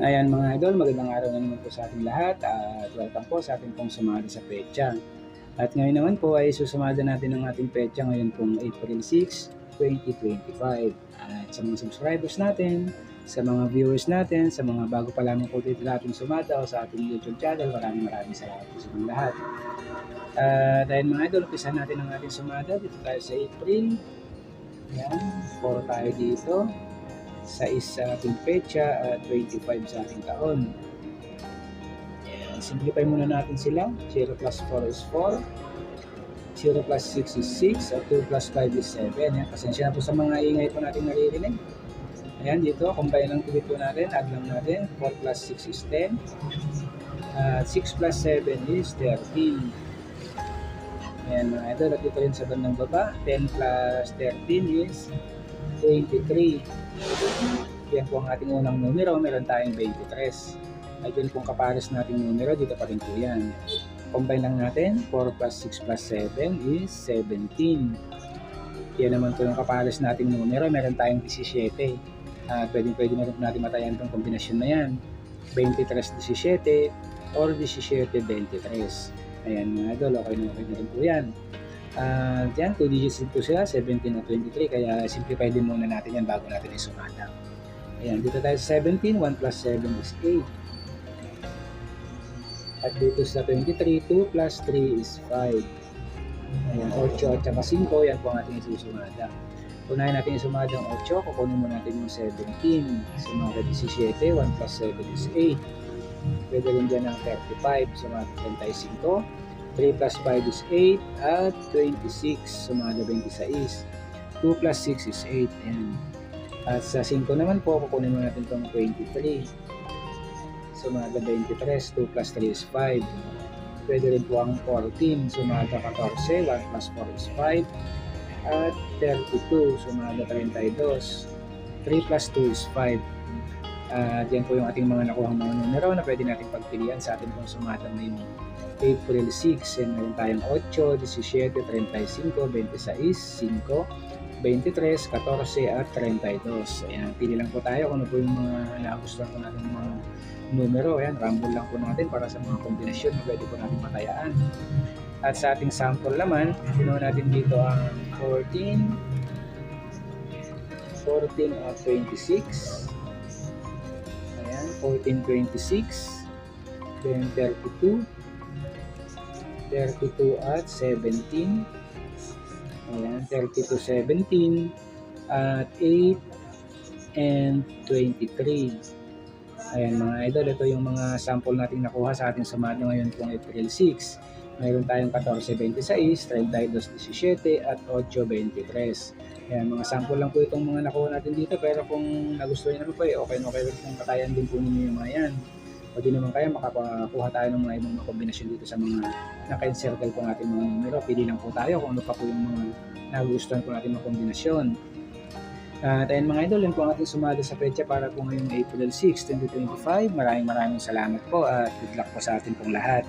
Ayan mga idol, magandang araw na naman po sa ating lahat at welcome po sa ating pong sumada sa pecha. At ngayon naman po ay susumada natin ang ating pecha ngayon pong April 6, 2025. At sa mga subscribers natin, sa mga viewers natin, sa mga bago pa lamang po dito sa ating sumada o sa ating YouTube channel, maraming maraming salamat po sa inyong lahat. At ayun mga idol, umpisa natin ang ating sumada dito tayo sa April. Ayan, 4 tayo dito sa isa ating pecha at 25 sa ating taon. Ayan, simplify muna natin sila. 0 plus 4 is 4. 0 plus 6 is 6 at 2 plus 5 is 7. Ayan, pasensya na po sa mga ingay po natin naririnig. Ayan, dito, combine lang tuloy po natin. Add lang natin. 4 plus 6 is 10. At 6 plus 7 is 13. Ayan mga idol, at dito rin sa bandang baba, 10 plus 13 is 23. Yan po ang ating unang numero, meron tayong 23. At yun pong kapares nating numero, dito pa rin po yan. Combine lang natin, 4 plus 6 plus 7 is 17. Yan naman po yung kapares nating numero, meron tayong 17. At pwedeng pwede na rin natin matayan itong kombinasyon na yan. 23-17 or 17-23. Ayan mga idol, okay na okay na rin po yan. Uh, yan, 2 digits po sila, 17 at 23, kaya simplify din muna natin yan bago natin isumada. Ayan, dito tayo sa 17, 1 plus 7 is 8. At dito sa 23, 2 plus 3 is 5. Ayan, 8 at saka 5, yan po ang ating isusumada. Unahin natin isumada ang 8, kukunin mo natin yung 17. Sumada 17, 1 plus 7 is 8. Pwede rin dyan ang 35, sumada 35. 3 plus 5 is 8 at 26 sumada 26 2 plus 6 is 8 Ayan. at sa 5 naman po kukunin natin itong 23 sumada 23 2 plus 3 is 5 pwede rin po ang 14 sumada 14 1 plus 4 is 5 at 32 sumada 32 3 plus 2 is 5 at yan po yung ating mga nakuha mga numero na pwede natin pagpilian sa ating pong sumada ngayong April 6, and meron tayong 8, 17, 35, 26, 5, 23, 14, at 32. Ayan, pili lang po tayo kung ano po yung mga nagustuhan po natin mga numero. Ayan, rumble lang po natin para sa mga kombinasyon na pwede po natin matayaan. At sa ating sample naman, ginawa natin dito ang 14, 14 at 26. Ayan, 14, 26. Then 32, 32 at 17. Ayan, 32, 17 at 8 and 23. Ayan mga idol, ito yung mga sample natin nakuha sa ating sumado ngayon pong April 6. Mayroon tayong 14.26, 32.17 at 8.23. Ayan, mga sample lang po itong mga nakuha natin dito pero kung nagustuhan naman po eh, okay na okay kung katayan din po ninyo yung mga yan o di naman kaya makakuha tayo ng mga ibang mga kombinasyon dito sa mga naka-encircle po natin mga numero. Pili lang po tayo kung ano pa po yung mga nagustuhan po natin mga kombinasyon. At ayun mga idol, yun po ang ating sumada sa petsa para po ngayong April 6, 2025. Maraming maraming salamat po at good luck po sa atin pong lahat.